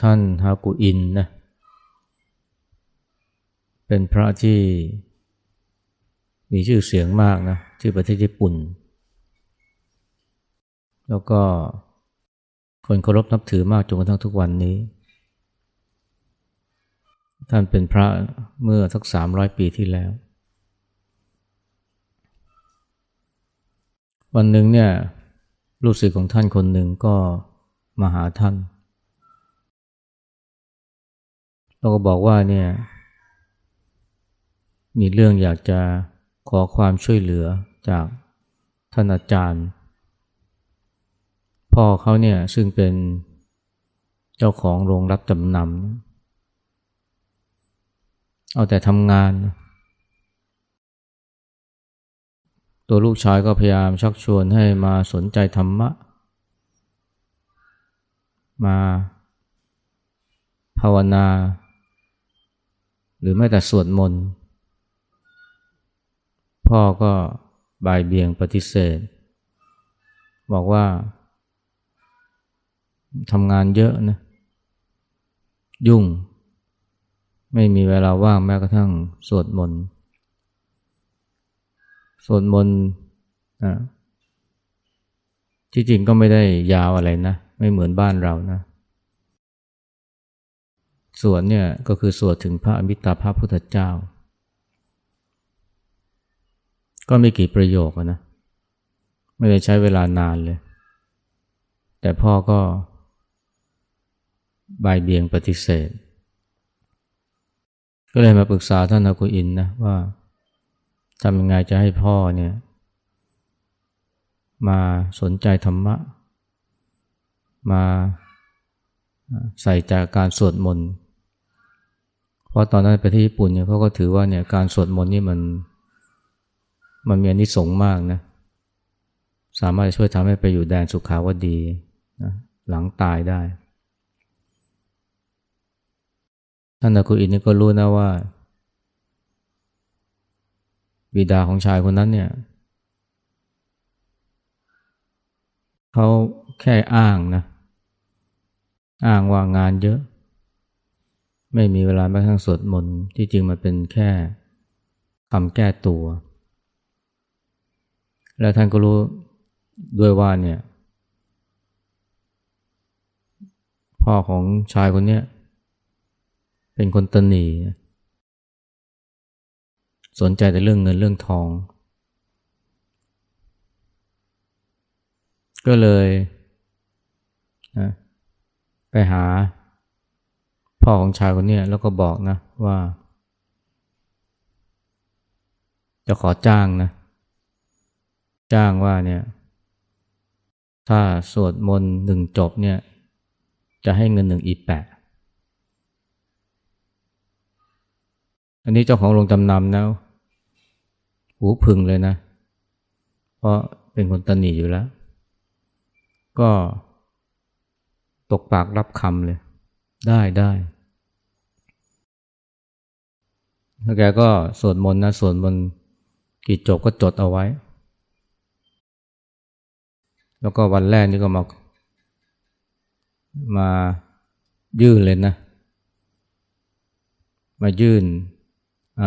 ท่านฮากุอินนะเป็นพระที่มีชื่อเสียงมากนะที่ประเทศญี่ปุ่น แล้วก็คนเคารพนับถือมากจนกระทั่งทุกวันนี้ ท่านเป็นพระเมื่อสักสามร้อยปีที่แล้ว วันหนึ่งเนี่ยลูกศิษย์ของท่านคนหนึ่งก็มาหาท่าน แล้วก็บอกว่าเนี่ย มีเรื่องอยากจะขอความช่วยเหลือจากท่านอาจารย์ พ่อเขาเนี่ยซึ่งเป็นเจ้าของโรงรับจำนำเอาแต่ทำงาน ตัวลูกชายก็พยายามชักชวนให้มาสนใจธรรมะ มาภาวนา หรือแม้แต่สวดมนต์พ่อก็บายเบียงปฏิเสธ บอกว่าทำงานเยอะนะ ยุ่ง ไม่มีเวลาว่างแม้กระทั่งสวดมนต์สวดมนต์นะที่จริงก็ไม่ได้ยาวอะไรนะ ไม่เหมือนบ้านเรานะ สวดเนี่ยก็คือสวดถึงพระอมิตาภาพพุทธเจ้า ก็ไม่กี่ประโยคนะ ไม่ได้ใช้เวลานานเลย แต่พ่อก็บายเบียงปฏิเสธ ก็เลยมาปรึกษาท่านอากุอินนะว่าทำยังไงจะให้พ่อเนี่ยมาสนใจธรรมะ มาใส่ใจการสวดมนต์ เพราะตอนนั้นไปที่ญี่ปุ่นเนี่ยเขาก็ถือว่าเนี่ยการสวดมนต์นี่มันมันมีอนิสงส์มากนะ สามารถช่วยทำให้ไปอยู่แดนสุขาวดีนะหลังตายได้ ท่านอากุอินนี่ก็รู้นะว่า บิดาของชายคนนั้นเนี่ยเขาแค่อ้างนะ อ้างว่างานเยอะ ไม่มีเวลาแม้กระทั่งสวดมนต์ที่จริงมันเป็นแค่คำแก้ตัว และท่านก็รู้ด้วยว่าเนี่ยพ่อของชายคนนี้เป็นคนตนี สนใจแต่เรื่องเงินเรื่องทอง ก็เลยนะไปหา พ่อของชายคนนี้แล้วก็บอกนะว่า จะขอจ้างนะ จ้างว่าเนี่ย ถ้าสวดมนต์หนึ่งจบเนี่ย จะให้เงินหนึ่งอีแปะ อันนี้เจ้าของโรงจำนำนะหูพึงเลยนะ เพราะเป็นคนตนีอยู่แล้ว ก็ตกปากรับคำเลย ได้ได้แล้วแกก็สวดมนต์นะสวดมนต์กี่จบก็จดเอาไว้ แล้วก็วันแรกนี่ก็มามายื่นเลยนะ มายื่นอ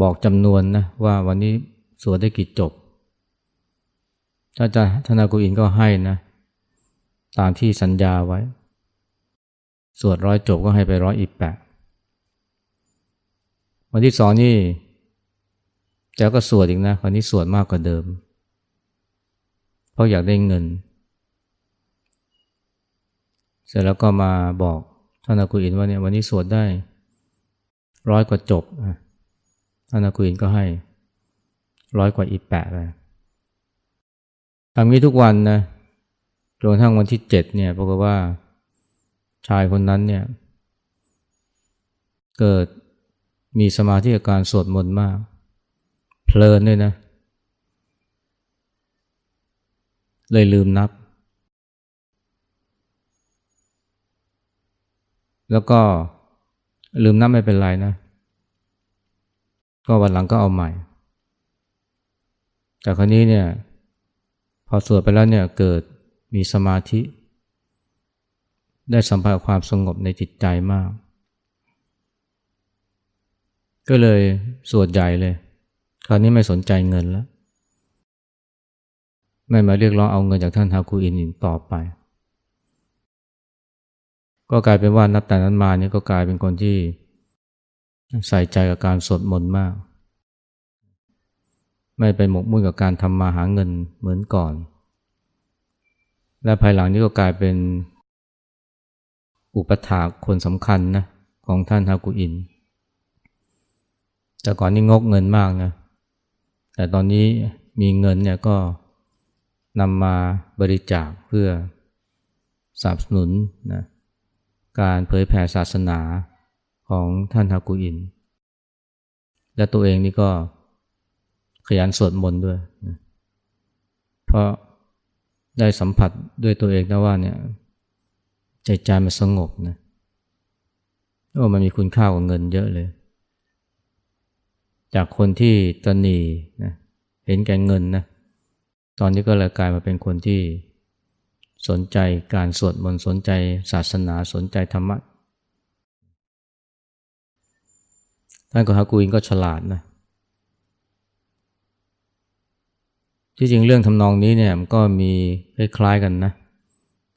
บอกจำนวนนะว่าวันนี้สวดได้กี่จบอาจารย์ธนากุอินก็ให้นะ ตามที่สัญญาไว้ สวดร้อยจบก็ให้ไปร้อยอีแปดวันที่สองนี่แกก็สวดอีกนะคราวนี้สวดมากกว่าเดิม เพราะอยากได้เงิน เสร็จแล้วก็มาบอกท่านอากุอินว่าเนี่ยวันนี้สวดได้ร้อยกว่าจบท่านอากุอินก็ให้ร้อยกว่าอีแปะไปทำนี้ทุกวันนะจนทั้งวันที่เจ็ดเนี่ยปรากฏว่า ชายคนนั้นเนี่ย เกิดมีสมาธิอาการสวดมนต์มาก เพลินด้วยนะ เลยลืมนับ แล้วก็ลืมนับไม่เป็นไรนะ ก็วันหลังก็เอาใหม่ แต่ครนี้เนี่ย พอสวดไปแล้วเนี่ยเกิดมีสมาธิ ได้สัมผัสความสงบในจิตใจมาก ก็เลยสวดใหญ่เลย คราวนี้ไม่สนใจเงินแล้ว ไม่มาเรียกร้องเอาเงินจากท่านฮาคูอินอีกต่อไป ก็กลายเป็นว่านับแต่นั้นมาเนี่ยก็กลายเป็นคนที่ใส่ใจกับการสวดมนต์มาก ไม่ไปหมกมุ่นกับการทำมาหาเงินเหมือนก่อน และภายหลังนี้ก็กลายเป็น อุปถากคนสำคัญนะของท่านฮากุอิน แต่ก่อนนี่งกเงินมากนะ แต่ตอนนี้มีเงินเนี่ยก็นำมาบริจาคเพื่อสนับสนุนนะการเผยแผ่ศาสนาของท่านฮากุอิน และตัวเองนี่ก็ขยันสวดมนต์ด้วยนะเพราะได้สัมผัสด้วยตัวเองนะว่าเนี่ย ใจใจมันสงบนะโอ้มันมีคุณค่ากว่าเงินเยอะเลย จากคนที่ตนีนะเห็นแก่เงินนะตอนนี้ก็เลยกลายมาเป็นคนที่สนใจการสวดมนต์สนใจศาสนาสนใจธรรมะท่านก็ฮากูอินก็ฉลาดนะที่จริงเรื่องทำนองนี้เนี่ยมันก็มีคล้ายๆกันนะ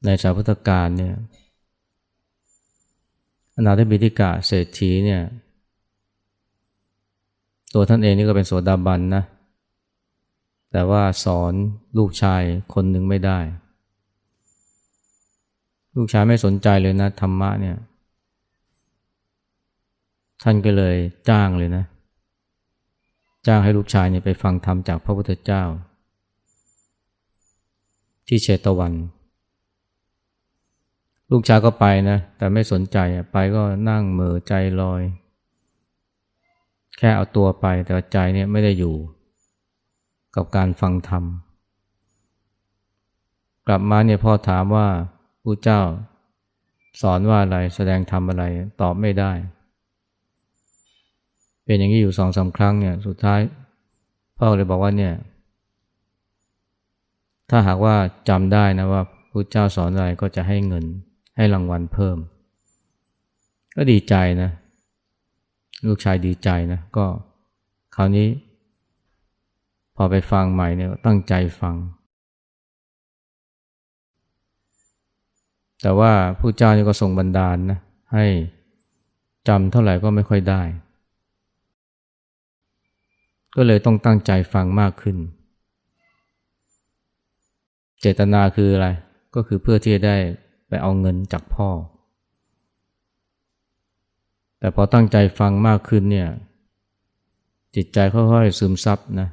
ในสาวพุทธการเนี่ย นาถบิธิกะเศรษฐีเนี่ย ตัวท่านเองนี่ก็เป็นโสดาบันนะ แต่ว่าสอนลูกชายคนหนึ่งไม่ได้ ลูกชายไม่สนใจเลยนะธรรมะเนี่ย ท่านก็เลยจ้างเลยนะ จ้างให้ลูกชายเนี่ยไปฟังธรรมจากพระพุทธเจ้า ที่เชตวัน ลูกชายก็ไปนะ แต่ไม่สนใจไปก็นั่งเหม่อใจลอย แค่เอาตัวไปแต่ใจเนี่ยไม่ได้อยู่ กับการฟังธรรม กลับมาเนี่ยพ่อถามว่าผู้เจ้า สอนว่าอะไรแสดงธรรมอะไรตอบไม่ได้ เป็นอย่างนี้อยู่สองสาครั้งเนี่ยสุดท้าย พ่อเลยบอกว่าเนี่ยถ้าหากว่าจำได้นะว่าพระเจ้าสอนอะไรก็จะให้เงิน ให้รางวัลเพิ่ม ก็ดีใจนะ ลูกชายดีใจนะ ก็คราวนี้ พอไปฟังใหม่เนี่ยตั้งใจฟัง แต่ว่าผู้เจ้านี่ก็ส่งบันดาลนะ ให้จำเท่าไหร่ก็ไม่ค่อยได้ ก็เลยต้องตั้งใจฟังมากขึ้น เจตนาคืออะไร ก็คือเพื่อที่จะได้ ไปเอาเงินจากพ่อ แต่พอตั้งใจฟังมากขึ้นเนี่ย จิตใจค่อยๆซึมซับนะ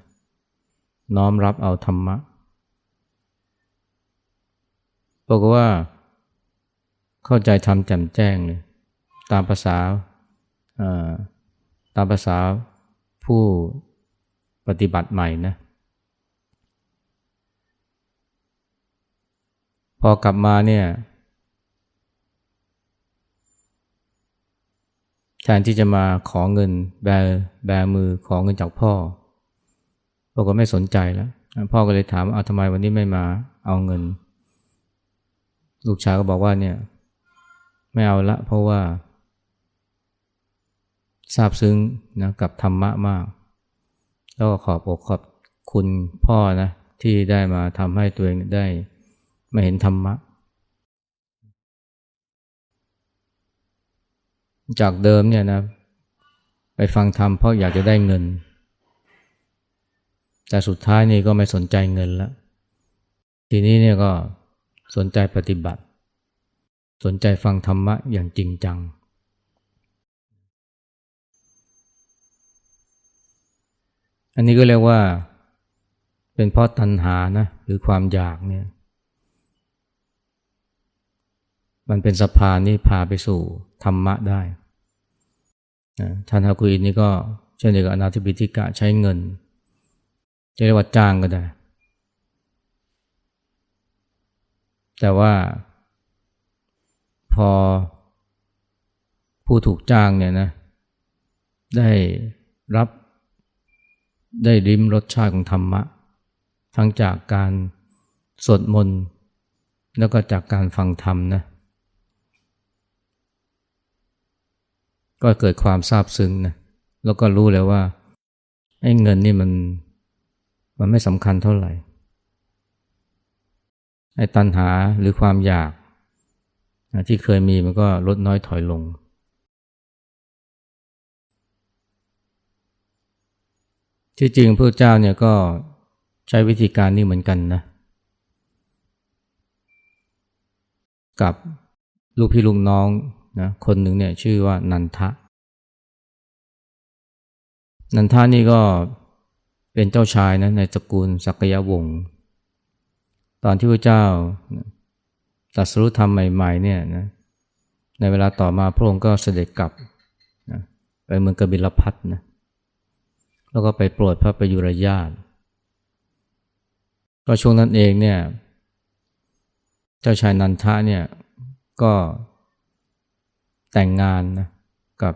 น้อมรับเอาธรรมะบอกว่า เข้าใจทำแจ่มแจ้งเลยตามภาษาตามภาษาผู้ปฏิบัติใหม่นะ พอกลับมาเนี่ย แทนที่จะมาขอเงินแบแบมือขอเงินจากพ่อพ่อก็ไม่สนใจแล้ว พ่อก็เลยถามเอาทำไมวันนี้ไม่มาเอาเงิน ลูกชายก็บอกว่าเนี่ย ไม่เอาละ เพราะว่าซาบซึ้งนะกับธรรมะมาก แล้วก็ขอบอกขอบคุณพ่อนะที่ได้มาทำให้ตัวเองได้ไม่เห็นธรรมะ จากเดิมเนี่ยนะไปฟังธรรมเพราะอยากจะได้เงิน แต่สุดท้ายนี่ก็ไม่สนใจเงินแล้วทีนี้เนี่ยก็สนใจปฏิบัติ สนใจฟังธรรมะอย่างจริงจัง อันนี้ก็เรียกว่าเป็นเพราะตัณหานะหรือความอยากเนี่ย มันเป็นสะพานนี่พาไปสู่ธรรมะได้ท่านฮากุอินนี่ก็เช่นเดียวกับอนาธิบิธิกะใช้เงินจะเรียกว่าจ้างก็ได้ แต่ว่า พอผู้ถูกจ้างเนี่ยนะ ได้รับได้ริมรสชาติของธรรมะ ทั้งจากการสวดมนต์แล้วก็จากการฟังธรรมนะ ก็เกิดความซาบซึ้งนะแล้วก็รู้เลยว่าไอ้เงินนี่มันมันไม่สำคัญเท่าไหร่ไอ้ตัณหาหรือความอยากที่เคยมีมันก็ลดน้อยถอยลง ที่จริงพระเจ้าเนี่ยก็ใช้วิธีการนี้เหมือนกันนะ กับลูกพี่ลูกน้อง นะคนหนึ่งเนี่ยชื่อว่านันทะ นันทานี่ก็เป็นเจ้าชายนะในตระกูลสักยวงศ์ตอนที่พระเจ้าตรัสรู้ธรรมใหม่ๆเนี่ยนะในเวลาต่อมาพระองค์ก็เสด็จกลับนะไปเมืองกบิลพัทนะแล้วก็ไปโปรดพระประยุรญาติก็ช่วงนั้นเองเนี่ย เจ้าชายนันทะเนี่ยก็ แต่งงานนะกับ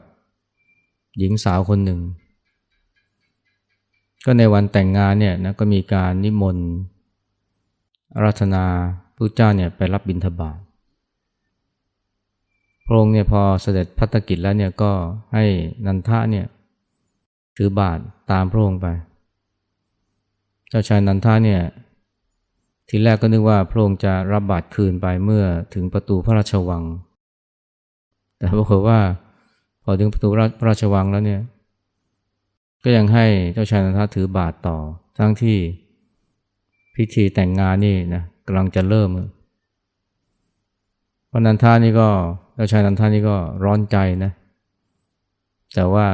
หญิงสาวคนหนึ่ง ก็ในวันแต่งงานเนี่ยนะก็มีการนิมนต์รัตนาพระเจ้าเนี่ยไปรับบิณฑบาตพระองค์เนี่ยพอเสด็จพัฒกิจแล้วเนี่ยก็ให้นันทะเนี่ยถือบาทตามพระองค์ไป เจ้าชายนันทะเนี่ยทีแรกก็นึกว่าพระองค์จะรับบาตรคืนไปเมื่อถึงประตูพระราชวัง แต่ปรากฏว่าพอถึงประตูพระราชวังแล้วเนี่ย ก็ยังให้เจ้าชายนันทะถือบาตรต่อ ทั้งที่พิธีแต่งงานนี่นะกำลังจะเริ่มพราะนันทานี่ก็เจ้าชายนันทานี่ก็ร้อนใจนะ แต่ว่า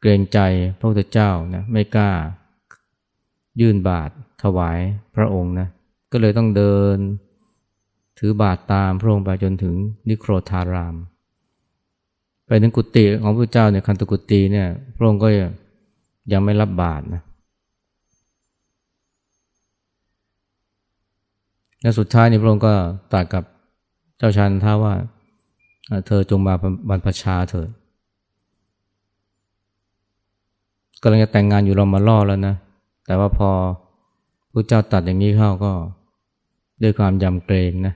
เกรงใจพระพุทธเจ้านะไม่กล้า ยื่นบาตรถวายพระองค์นะ ก็เลยต้องเดิน ถือบาตรตามพระองค์ไปจนถึงนิโครธาราม ไปถึงกุฏิของพระเจ้าเนี่ยคันตกุฏิเนี่ยพระองค์ก็ยังไม่รับบาตรนะและสุดท้ายนี่พระองค์ก็ตรัสกับเจ้าชายนันทาว่า เธอจงมาบรรพชาเถิดกำลังจะแต่งงานอยู่รอมาล่อแล้วนะ แต่ว่าพอพระเจ้าตัดอย่างนี้เข้าก็ด้วยความยำเกรงนะ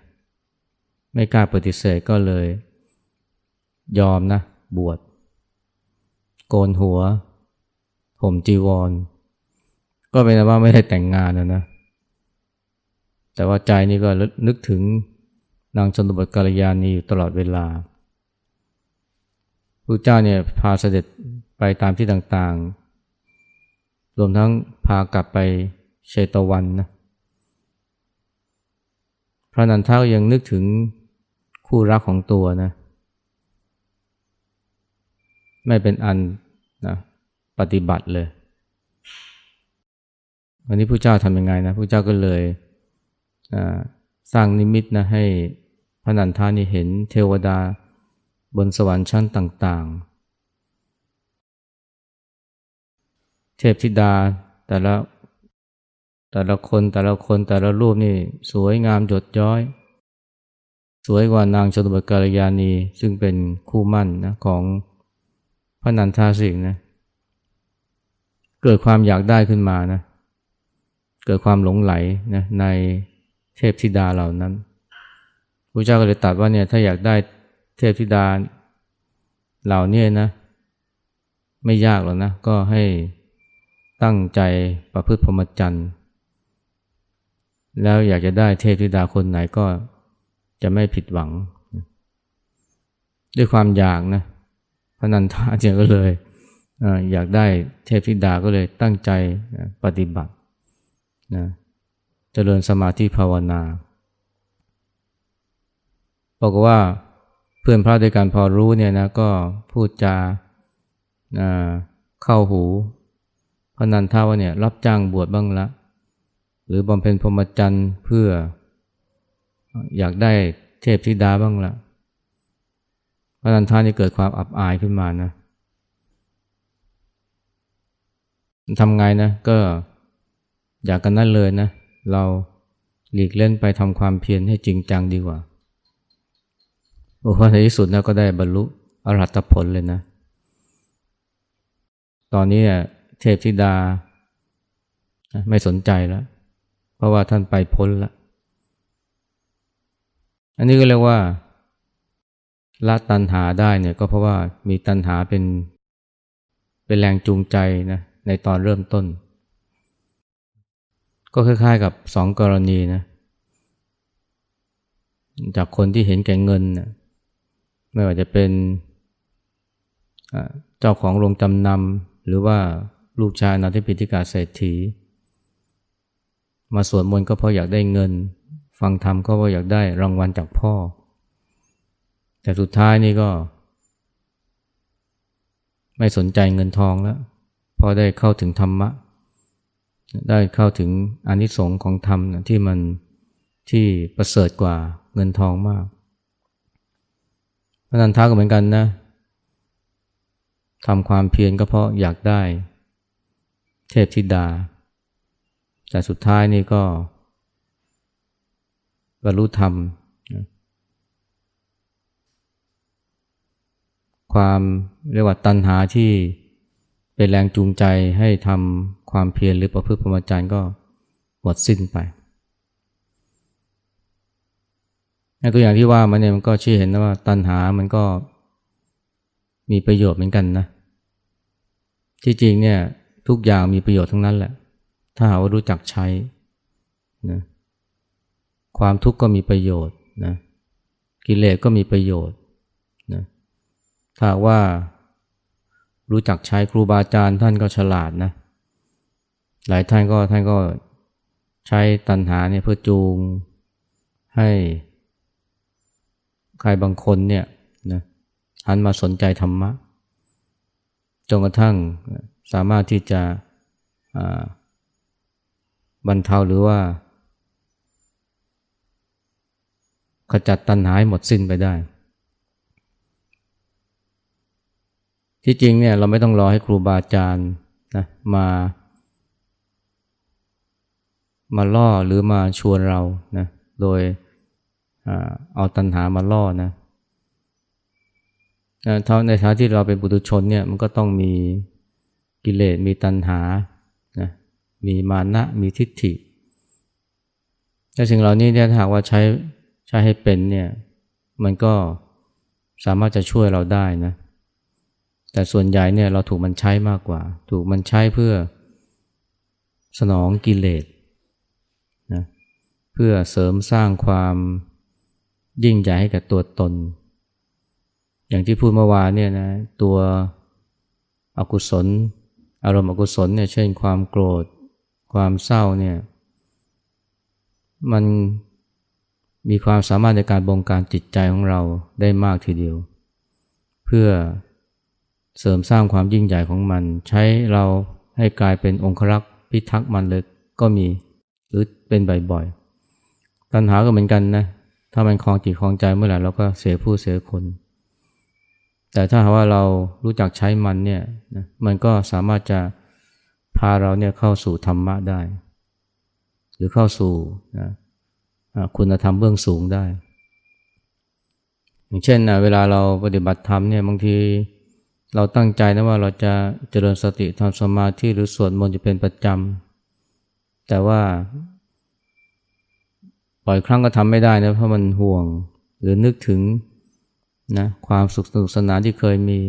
ไม่กล้าปฏิเสธก็เลย ยอมนะ บวชโกนหัว ผมจีวร ก็เป็นว่าไม่ได้แต่งงานนะนะ แต่ว่าใจนี่ก็นึกถึงนางชนบทกาลยานีอยู่ตลอดเวลาพระเจ้าเนี่ยพาเสด็จไปตามที่ต่างๆ รวมทั้งพากลับไปเชตวันนะ พระนันทายังนึกถึง คู่รักของตัวนะ ไม่เป็นอันนะปฏิบัติเลยวันนี้พระเจ้าทำยังไงนะพระเจ้าก็เลยสร้างนิมิตนะให้พระนันทานี่เห็นเทวดาบนสวรรค์ชั้นต่างๆ เทพธิดาแต่ละแต่ละคนแต่ละคนแต่ละรูปนี่สวยงามจดย้อย สวยกว่านางชนบทกาลยานีซึ่งเป็นคู่มั่นนะของพระนันทาสิงนะเกิดความอยากได้ขึ้นมานะเกิดความหลงไหลนะในเทพธิดาเหล่านั้นพระเจ้าก็เลยตัดว่าเนี่ยถ้าอยากได้เทพธิดาเหล่านี้นะ ไม่ยากหรอกนะ ก็ให้ตั้งใจประพฤติพรหมจรรย์แล้วอยากจะได้เทพธิดาคนไหนก็ จะไม่ผิดหวัง ด้วยความอยากนะพระนันทาเจก็เลยอยากได้เทพธิดาก็เลยตั้งใจปฏิบัตินะเจริญสมาธิภาวนาบอกว่าเพื่อนพระด้วยกันพอรู้เนี่ยนะก็พูดจาเข้าหูพนันทาว่าเนี่ยรับจ้างบวชบ้างละ หรือบำเพ็ญพรหมจรรย์เพื่อ อยากได้เทพธิดาบ้างละพระนันทานี่เกิดความอับอายขึ้นมานะทำไงนะ ก็อยากกันนั่นเลยนะ เราหลีกเล่นไปทำความเพียรให้จริงจังดีกว่า โอ้โหในที่สุดนะก็ได้บรรลุอรหัตผลเลยนะ ตอนนี้เนี่ยเทพธิดาไม่สนใจแล้ว เพราะว่าท่านไปพ้นแล้ว อันนี้ก็เรียกว่าละตัณหาได้เนี่ยก็เพราะว่ามีตัณหาเป็นเป็นแรงจูงใจนะในตอนเริ่มต้น ก็คล้ายๆกับสองกรณีนะจากคนที่เห็นแก่เงินนะไม่ว่าจะเป็นเจ้าของโรงจำนำหรือว่าลูกชายนาทิพิธิกาเศรษฐี มาสวดมนต์ก็เพราะอยากได้เงิน ฟังธรรมก็เพราะอยากได้รางวัลจากพ่อ แต่สุดท้ายนี่ก็ ไม่สนใจเงินทองแล้ว พอได้เข้าถึงธรรมะ ได้เข้าถึงอนิสงค์ของธรรมนะที่มันที่ประเสริฐกว่าเงินทองมากพระนันทาก็เหมือนกันนะทำความเพียรก็เพราะอยากได้ เทพธิดา แต่สุดท้ายนี่ก็ บรรลุธรรม ความเรียกว่าตัณหาที่เป็นแรงจูงใจให้ทำความเพียรหรือประพฤติพรหมจรรย์ก็หมดสิ้นไปตัวอย่างที่ว่ามาเนี่ยมันก็ชี้เห็นนะว่าตัณหามันก็มีประโยชน์เหมือนกันนะ ที่จริงเนี่ยทุกอย่างมีประโยชน์ทั้งนั้นแหละ ถ้าหาว่ารู้จักใช้นะ ความทุกข์ก็มีประโยชน์นะกิเลสก็มีประโยชน์นะถ้าว่ารู้จักใช้ครูบาอาจารย์ท่านก็ฉลาดนะหลายท่านก็ท่านก็ใช้ตัณหาเนี่ยเพื่อจูงให้ใครบางคนเนี่ยนะหันมาสนใจธรรมะจนกระทั่งสามารถที่จะบรรเทาหรือว่า ขจัดตัณหาให้หมดสิ้นไปได้ ที่จริงเนี่ยเราไม่ต้องรอให้ครูบาอาจารย์นะมา มาล่อหรือมาชวนเรานะโดยเอาตัณหามาล่อนะเท่าในฐานะที่เราเป็นบุตุชนเนี่ยมันก็ต้องมีกิเลสมีตัณหานะมีมานะมีทิฏฐิแต่สิ่งเหล่านี้เนี่ยถ้าหากว่าใช้ ใช้ให้เป็นเนี่ยมันก็สามารถจะช่วยเราได้นะ แต่ส่วนใหญ่เนี่ยเราถูกมันใช้มากกว่า ถูกมันใช้เพื่อสนองกิเลสนะเพื่อเสริมสร้างความยิ่งใหญ่ให้กับตัวตน อย่างที่พูดเมื่อวานเนี่ยนะตัวอกุศล อารมณ์อกุศลเนี่ยเช่นความโกรธ ความเศร้าเนี่ยมัน มีความสามารถในการบงการจิตใจของเราได้มากทีเดียว เพื่อเสริมสร้างความยิ่งใหญ่ของมัน ใช้เราให้กลายเป็นองครักษ์พิทักษ์มันเลยก็มีหรือเป็นบ่อยๆตัณหาก็เหมือนกันนะถ้ามันคลองจิตคลองใจเมื่อไหร่เราก็เสียผู้เสียคน แต่ถ้าหากว่าเรารู้จักใช้มันเนี่ยนะมันก็สามารถจะพาเราเนี่ยเข้าสู่ธรรมะได้ หรือเข้าสู่นะ คุณธรรมเบื้องสูงได้ อย่างเช่นนะเวลาเราปฏิบัติธรรมเนี่ยบางทีเราตั้งใจนะว่าเราจะเจริญสติทำสมาธิหรือสวดมนต์จะเป็นประจำแต่ว่าปล่อยครั้งก็ทำไม่ได้นะเพราะมันห่วงหรือนึกถึงนะความสุขสนุกสนานที่เคยมี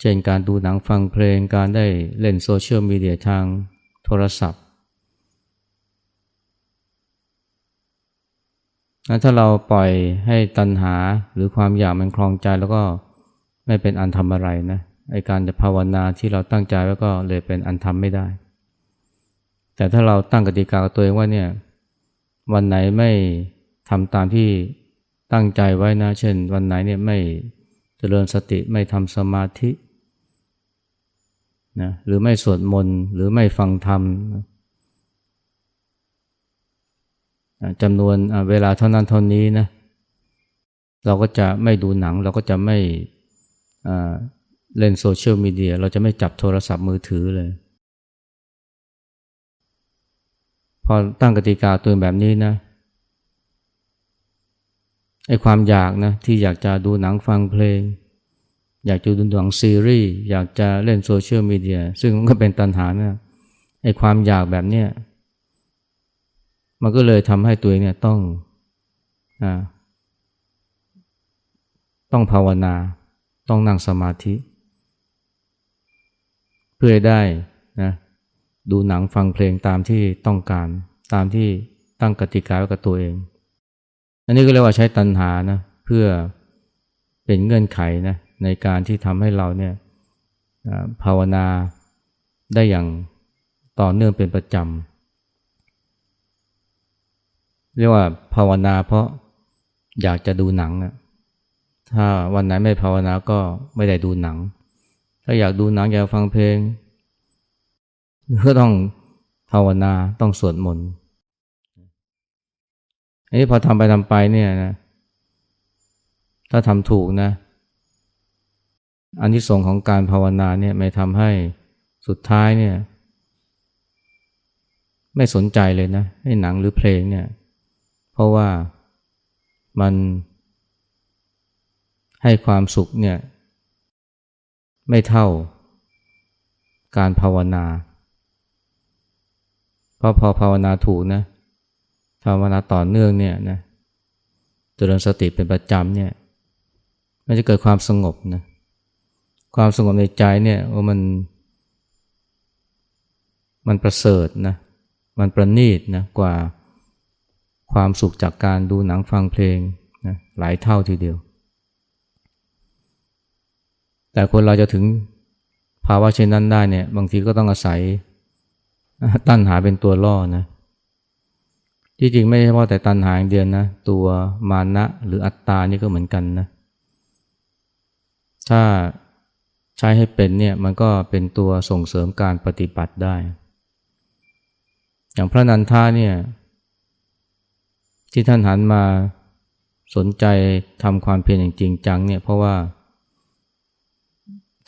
เช่นการดูหนังฟังเพลงการได้เล่นโซเชียลมีเดียทางโทรศัพท์ ถ้าเราปล่อยให้ตัณหาหรือความอยากมันคลองใจแล้วก็ไม่เป็นอันทำอะไรนะไอการจะภาวนาที่เราตั้งใจแล้วก็เลยเป็นอันทำไม่ได้ แต่ถ้าเราตั้งกติกาตัวเองว่าเนี่ยวันไหนไม่ทำตามที่ตั้งใจไว้นะ เช่น วันไหนเนี่ยไม่เจริญสติไม่ทำสมาธินะหรือไม่สวดมนต์หรือไม่ฟังธรรม จำนวนเวลาเท่านั้นเท่านี้นะเราก็จะไม่ดูหนัง เราก็จะไม่เล่นโซเชียลมีเดีย เราจะไม่จับโทรศัพท์มือถือเลย พอตั้งกติกาตัวแบบนี้นะไอความอยากนะที่อยากจะดูหนังฟังเพลง อยากจะดูหนังซีรีส์อยากจะเล่นโซเชียลมีเดียซึ่งมันก็เป็นตัณหานะไอความอยากแบบเนี้ย มันก็เลยทำให้ตัวเองเนี่ยต้องอต้องภาวนา ต้องนั่งสมาธิ เพื่อได้นะดูหนังฟังเพลงตามที่ต้องการ ตามที่ตั้งกติกาไว้กับตัวเอง อันนี้ก็เรียกว่าใช้ตัณหานะเพื่อเป็นเงื่อนไขนะในการที่ทำให้เราเนี่ยภาวนาได้อย่างต่อเนื่องเป็นประจำ เรียกว่าภาวนาเพราะอยากจะดูหนังอะถ้าวันไหนไม่ภาวนาก็ไม่ได้ดูหนัง ถ้าอยากดูหนังอยากฟังเพลงก็ต้องภาวนาต้องสวดมนต์อันนี้พอทำไปทำไปเนี่ยนะถ้าทำถูกนะ อันที่ส่งของการภาวนาเนี่ยไม่ทำให้สุดท้ายเนี่ย ไม่สนใจเลยนะให้หนังหรือเพลงเนี่ย ราะว่ามันให้ความสุขเนี่ยไม่เท่าการภาวนา เพราะพอภาวนาถูกนะภาวนาต่อเนื่องเนี่ยนะเจริญสติเป็นประจำเนี่ยมันจะเกิดความสงบนะความสงบในใจเนี่ยว่ามัน มันประเสริฐนะมันประณีตนะกว่า ความสุขจากการดูหนังฟังเพลงนะหลายเท่าทีเดียว แต่คนเราจะถึงภาวะเช่นนั้นได้เนี่ยบางทีก็ต้องอาศัยตั้นหาเป็นตัวล่อนะที่จริงไม่ใช่เฉพาะแต่ตันหาอย่างเดียวนะตัวมานะหรืออัตตานี่ก็เหมือนกันนะถ้าใช้ให้เป็นเนี่ยมันก็เป็นตัวส่งเสริมการปฏิบัติได้ อย่างพระนันทาเนี่ย ที่ท่านหันมาสนใจทำความเพียรอย่างจริงจังเนี่ยเพราะว่า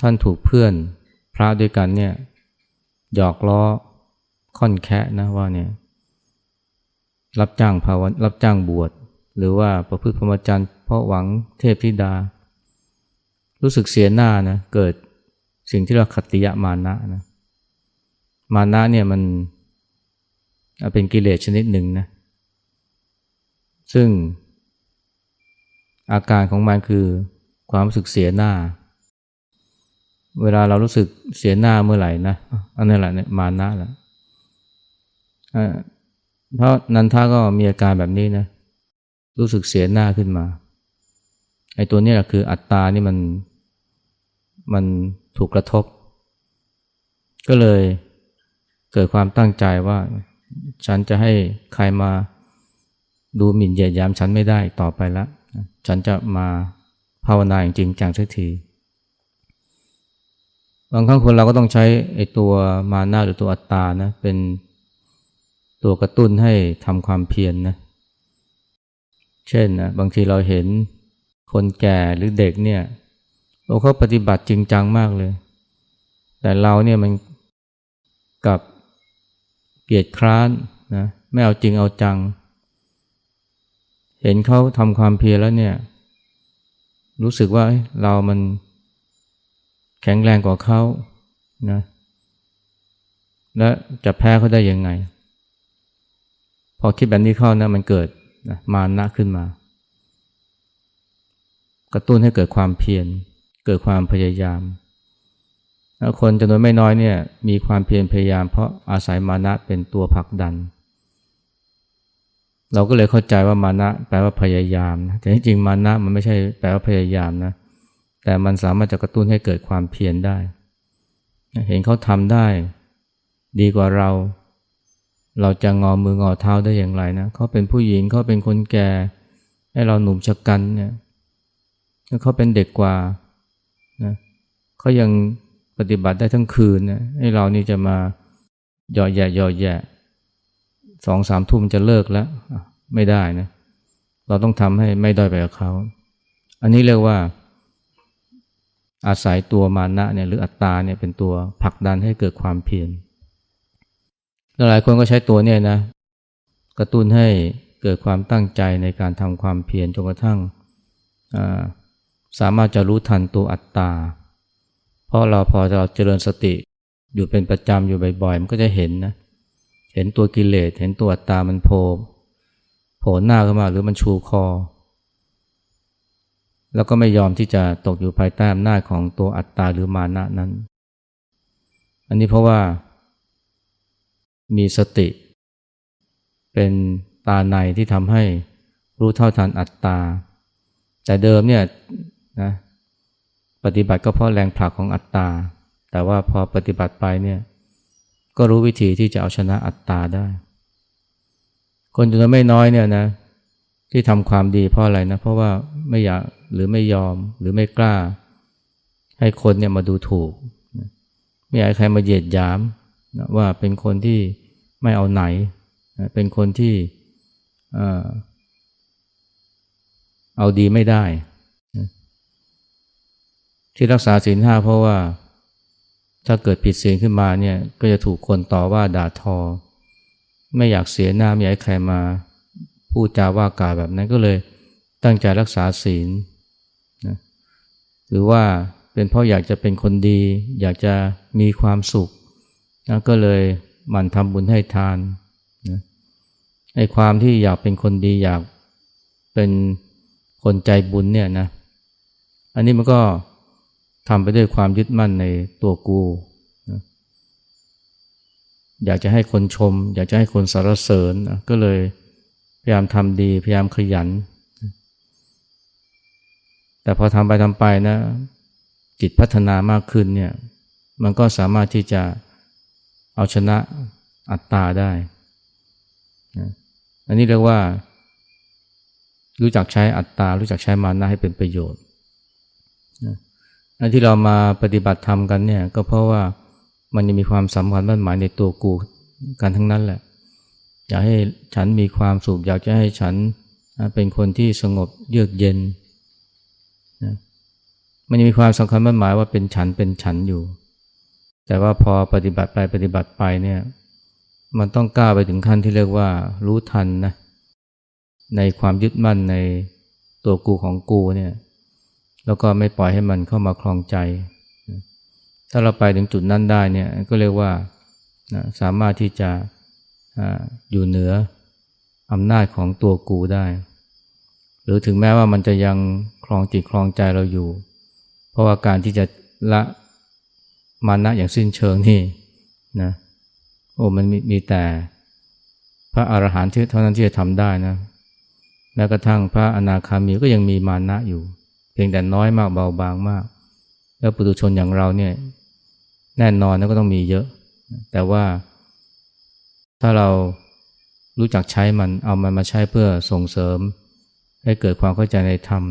ท่านถูกเพื่อนพระด้วยกันเนี่ยหยอกล้อค่อนแคะนะว่าเนี่ยรับจ้างภาวะรับจ้างบวช หรือว่าประพฤติพรหมจรรย์เพราะหวังเทพธิดา รู้สึกเสียหน้านะเกิดสิ่งที่เราขติยะมานะนะมานะเนี่ยมันเป็นกิเลสชนิดหนึ่งนะ ซึ่ง อาการของมันคือความรู้สึกเสียหน้า เวลาเรารู้สึกเสียหน้าเมื่อไหร่นะอันนี้แหละเนี่ยมานะแหละเพราะนันทาก็มีอาการแบบนี้นะ รู้สึกเสียหน้าขึ้นมาไอ้ตัวนี้แหละคืออัตตานี่มันมันถูกกระทบ ก็เลยเกิดความตั้งใจว่า ฉันจะให้ใครมา ดูหมิ่นเหยียดยามฉันไม่ได้ต่อไปแล้วฉันจะมาภาวนาอย่างจริงจังสักที บางครั้งคนเราก็ต้องใช้ไอ้ตัวมานาหรือตัวอัตตานะเป็นตัวกระตุ้นให้ทำความเพียรนนะเช่นนะบางทีเราเห็นคนแก่หรือเด็กเนี่ยเขาปฏิบัติจริงจังมากเลย แต่เราเนี่ยมันกับเกียดคร้านนะไม่เอาจริงเอาจัง เห็นเขาทำความเพียรแล้วเนี่ย รู้สึกว่าเรามันแข็งแรงกว่าเขานะและจะแพ้เขาได้ยังไง พอคิดแบบนี้เข้านะมันเกิดนะมานะขึ้นมา กระตุ้นให้เกิดความเพียรเกิดความพยายามแล้วคนจำนวนไม่น้อยเนี่ยมีความเพียรพยายามเพราะอาศัยมานะเป็นตัวผลักดันเเราก็เลยเข้าใจว่ามานะ แปลว่าพยายามนะแต่จริงมานะมันไม่ใช่แปลว่าพยายามนะแต่มันสามารถจะกระตุ้นให้เกิดความเพียรได้ เห็นเขาทำได้ ดีกว่าเรา เราจะงอมืองอเท้าได้อย่างไรนะเขาเป็นผู้หญิงเขาเป็นคนแก่ให้เราหนุ่มชะกันเนี่ยเขาเป็นเด็กกว่านะเขายังปฏิบัติได้ทั้งคืนนะให้เรานี่จะมาหยอดแย่หยอดแย่ สองสามทุ่มจะเลิกแล้ว ไม่ได้นะ เราต้องทำให้ไม่ด้อยไปกับเขา อันนี้เรียกว่า อาศัยตัวมานะเนี่ยหรืออัตตาเนี่ยเป็นตัวผลักดันให้เกิดความเพียรหลายคนก็ใช้ตัวเนี่ยนะ กระตุ้นให้เกิดความตั้งใจในการทำความเพียรจนกระทั่งสามารถจะรู้ทันตัวอัตตา เพราะเราพอเราเจริญสติอยู่เป็นประจำอยู่บ่อยๆ มันก็จะเห็นนะ เห็นตัวกิเลสเห็นตัวอัตตามันโผล่โผล่หน้าขึ้นมาหรือมันชูคอ แล้วก็ไม่ยอมที่จะตกอยู่ภายใต้อำนาจของตัวอัตตาหรือมานะนั้น อันนี้เพราะว่า มีสติ เป็นตาในที่ทำให้รู้เท่าทันอัตตา แต่เดิมเนี่ยนะปฏิบัติก็เพราะแรงผลักของอัตตา แต่ว่าพอปฏิบัติไปเนี่ย ก็รู้วิธีที่จะเอาชนะอัตตาได้ คนจำนวนไม่น้อยเนี่ยนะ ที่ทำความดีเพราะอะไรนะ เพราะว่าไม่อยากหรือไม่ยอมหรือไม่กล้า ให้คนเนี่ยมาดูถูก ไม่อยากใครมาเหยียดหยามนะว่าเป็นคนที่ไม่เอาไหนนะเป็นคนที่เอ่อเอาดีไม่ได้นะที่รักษาศีลห้าเพราะว่า ถ้าเกิดผิดศีลขึ้นมาเนี่ยก็จะถูกคนต่อว่าด่าทอ ไม่อยากเสียหน้าไม่อยากใครมาพูดจาว่ากล่าวแบบนั้นก็เลยตั้งใจรักษาศีลนะหรือว่าเป็นเพราะอยากจะเป็นคนดี อยากจะมีความสุขนะก็เลยหมั่นทำบุญให้ทานนะไอ้ความที่อยากเป็นคนดีอยากเป็นคนใจบุญเนี่ยนะ อันนี้มันก็ ทำไปด้วยความยึดมั่นในตัวกูนะอยากจะให้คนชม อยากจะให้คนสรรเสริญนะก็เลยพยายามทำดี พยายามขยัน แต่พอทำไปทำไปนะ จิตพัฒนามากขึ้นเนี่ย มันก็สามารถที่จะเอาชนะอัตตาได้นะอันนี้เรียกว่า รู้จักใช้อัตตา รู้จักใช้มานะให้เป็นประโยชน์นะ ที่เรามาปฏิบัติธรรมกันเนี่ยก็เพราะว่ามันยังมีความสำคัญมั่นหมายในตัวกูกันทั้งนั้นแหละ อยากให้ฉันมีความสุขอยากจะให้ฉันเป็นคนที่สงบเยือกเย็นนะมันยังมีความสำคัญมั่นหมายว่าเป็นฉันเป็นฉันอยู่ แต่ว่าพอปฏิบัติไปปฏิบัติไปเนี่ยมันต้องกล้าไปถึงขั้นที่เรียกว่ารู้ทันนะในความยึดมั่นในตัวกูของกูเนี่ย แล้วก็ไม่ปล่อยให้มันเข้ามาคลองใจ ถ้าเราไปถึงจุดนั้นได้เนี่ยก็เรียกว่าสามารถที่จะอยู่เหนืออำนาจของตัวกูได้ หรือถึงแม้ว่ามันจะยังคลองจิตคลองใจเราอยู่ เพราะว่าการที่จะละมานะอย่างสิ้นเชิงนี่นะโอ้มันมีมีแต่พระอรหันต์เท่านั้นที่จะทำได้นะแม้กระทั่งพระอนาคามีก็ยังมีมานะอยู่ เพียงแต่น้อยมากเบาบางมาก แล้วปุถุชนอย่างเราเนี่ยแน่นอนนะก็ต้องมีเยอะ แต่ว่าถ้าเรารู้จักใช้มันเอามันมาใช้เพื่อส่งเสริม ให้เกิดความเข้าใจในธรรม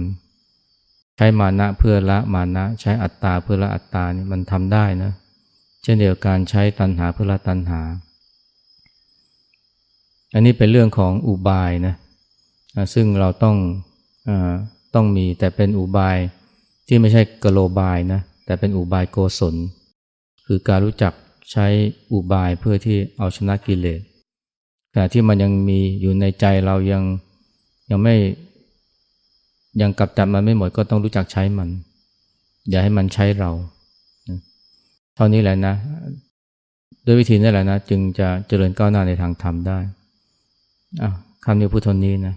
ใช้มานะเพื่อละมานะ ใช้อัตตาเพื่อละอัตตานี่มันทำได้นะเช่นเดียวกันใช้ตัณหาเพื่อละตัณหา อันนี้เป็นเรื่องของอุบายนะซึ่งเราต้องอ ต้องมีแต่เป็นอุบายที่ไม่ใช่กโลบายนะแต่เป็นอุบายโกศล คือการรู้จักใช้อุบายเพื่อที่เอาชนะกิเลสแต่ที่มันยังมีอยู่ในใจเรายังยังไม่ยังกลับจับมันไม่หมดก็ต้องรู้จักใช้มัน อย่าให้มันใช้เรา เท่านี้แหละนะ ด้วยวิธีนี้แหละนะ จึงจะเจริญก้าวหน้าในทางธรรมได้อะคำนี้พูดท่านี้นะ